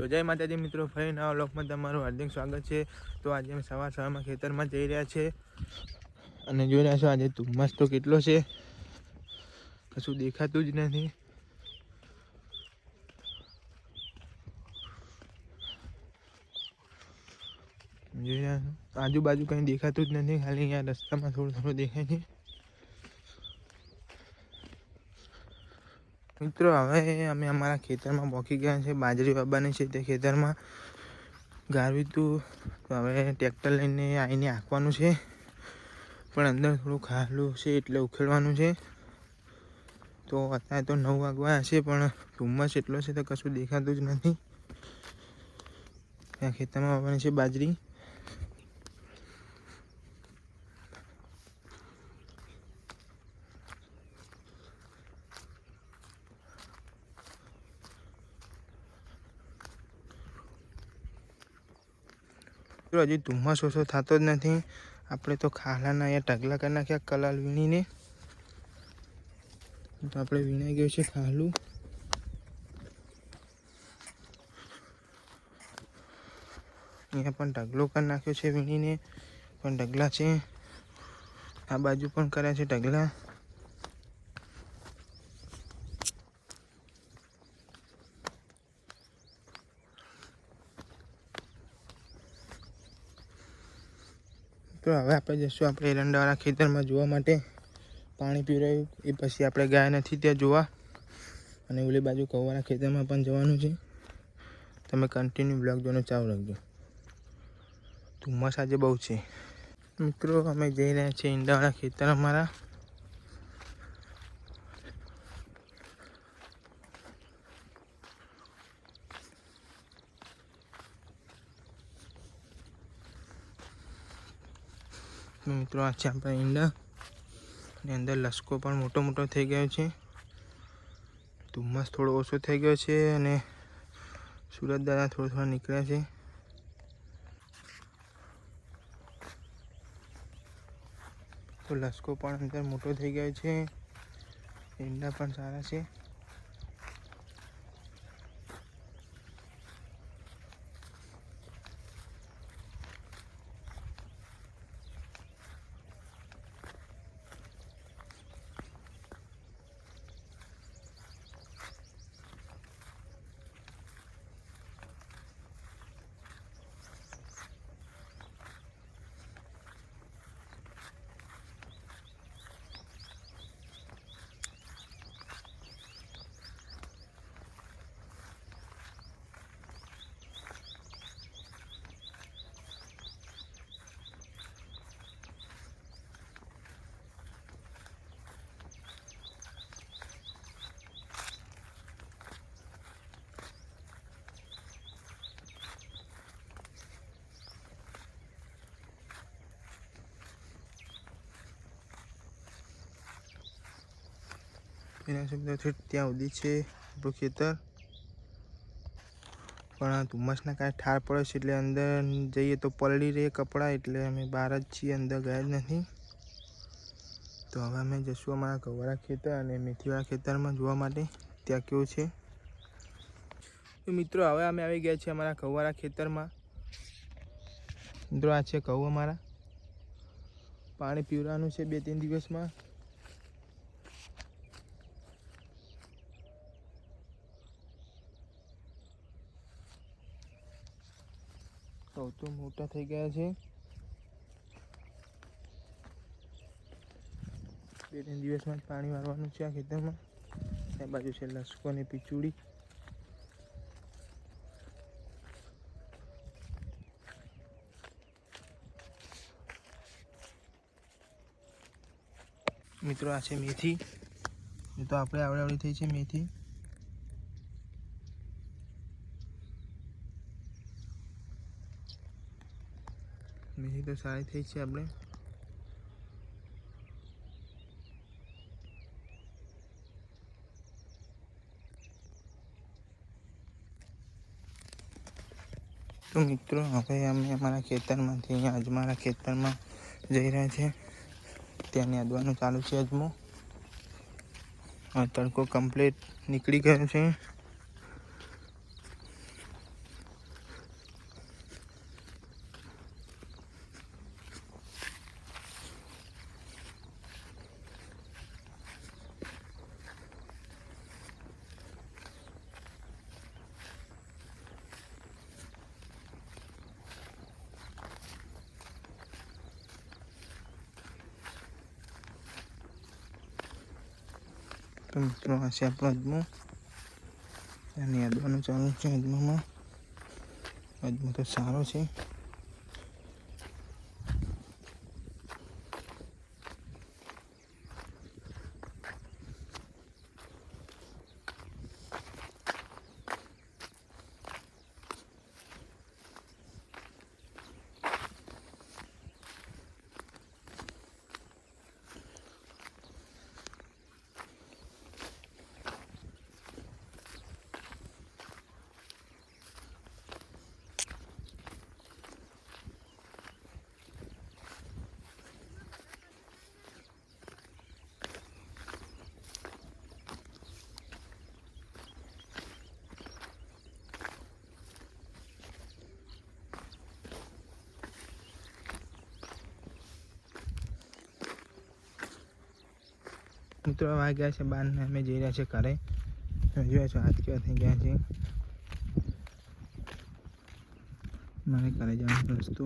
તો જય માતાજી મિત્રો, ફરી નવા લોકમાં તમારું હાર્દિક સ્વાગત છે. તો આજે અમે સવાર સવારમાં ખેતરમાં જઈ રહ્યા છે અને જોઈ રહ્યા છો આજે ધુમ્મસ તો કેટલો છે. કશું દેખાતું જ નથી. જોઈ રહ્યા આજુબાજુ કંઈ દેખાતું જ નથી, ખાલી અહીંયા રસ્તામાં થોડું થોડું દેખાય છે. મિત્રો, હવે અમે અમારા ખેતરમાં પહોંચી ગયા છે. બાજરી બાબાની છે તે ખેતરમાં. ગાળવી તું તો હવે ટ્રેક્ટર લઈને આવીને હાંકવાનું છે. પણ અંદર થોડું ખાલું છે એટલે ઉખેડવાનું છે. તો અત્યારે તો નવ વાગવા હશે પણ ધુમ્મસ એટલો છે તો કશું દેખાતું જ નથી. ત્યાં ખેતરમાં વાવવાની છે બાજરી. તો હજી ધુમ્મસ ઓછો થતો જ નથી. આપણે તો ખાલાના અહીંયા ઢગલા કરી નાખ્યા, કલાલ વીણીને. તો આપણે વીણાઈ ગયું છે ખાલું. અહીંયા પણ ઢગલો કરી નાખ્યો છે વીણીને. પણ ઢગલા છે. આ બાજુ પણ કર્યા છે ઢગલા. તો હવે આપણે જઈશું આપણે એરંડાવાળા ખેતરમાં જોવા માટે. પાણી પીવડાવ્યું એ પછી આપણે ગયા નથી ત્યાં જોવા. અને ઓલી બાજુ કૌવાના ખેતરમાં પણ જવાનું છે. તમે કન્ટિન્યુ બ્લોગ જોવાનું ચાલુ રાખજો. ધુમ્મસ આજે બહુ છે. મિત્રો, અમે જઈ રહ્યા છીએ ઈંડાવાળા ખેતર અમારા. મિત્રો, આ છે આપણા ઈંડા. અને અંદર લસકો પણ મોટો મોટો થઈ ગયો છે. ધુમ્મસ થોડો ઓછો થઈ ગયો છે અને સુરત દાદા થોડા થોડા નીકળ્યા છે. તો લસકો પણ અંદર મોટો થઈ ગયો છે. ઈંડા પણ સારા છે. એના શબ્દથી ત્યાં સુધી છે, આપણું ખેતર. પણ ધુમ્મસના કાંઈ ઠાર પડે છે, એટલે અંદર જઈએ તો પલળી રહે કપડાં, એટલે અમે બહાર જ છીએ, અંદર ગયા જ નથી. તો હવે અમે જઈશું અમારા ગવારા ખેતર અને મેથીવાળા ખેતરમાં જોવા માટે. ત્યાં કેવું છે? તો મિત્રો, હવે અમે આવી ગયા છીએ અમારા કૌવારા ખેતરમાં. મિત્રો, આ છે ઘઉં અમારા. પાણી પીવડાવવાનું છે બે ત્રણ દિવસમાં. તો મોટા થઈ ગયા છે. બે ત્રણ દિવસમાં પાણી મારવાનું છે આ ખેતરમાં. ત્યાં બાજુ છે લસકો અને પીચુડી. મિત્રો, આ છે મેથી. તો આપણે આવડે આવડી થઈ છે મેથી. મેથી તો સારી થઈ છે આપણે. તો મિત્રો, હવે અમે અમારા ખેતરમાંથી અહીંયા અજમારા ખેતરમાં જઈ રહ્યા છીએ ત્યાં યાદવાનું ચાલુ છે અજમો તડકો કમ્પ્લીટ નીકળી ગયો છે. મિત્રો આ છે આપણો અજમો. અને અજમાનું ચાલુ છે અજમામાં. અજમો તો સારો છે. મિત્રો વાગ્યા છે બાર ને અમે જઈ રહ્યા છે ઘરે. જોયા છો હાથ કેવા થઈ ગયા છે. મારે ઘરે જવાનો રસ્તો.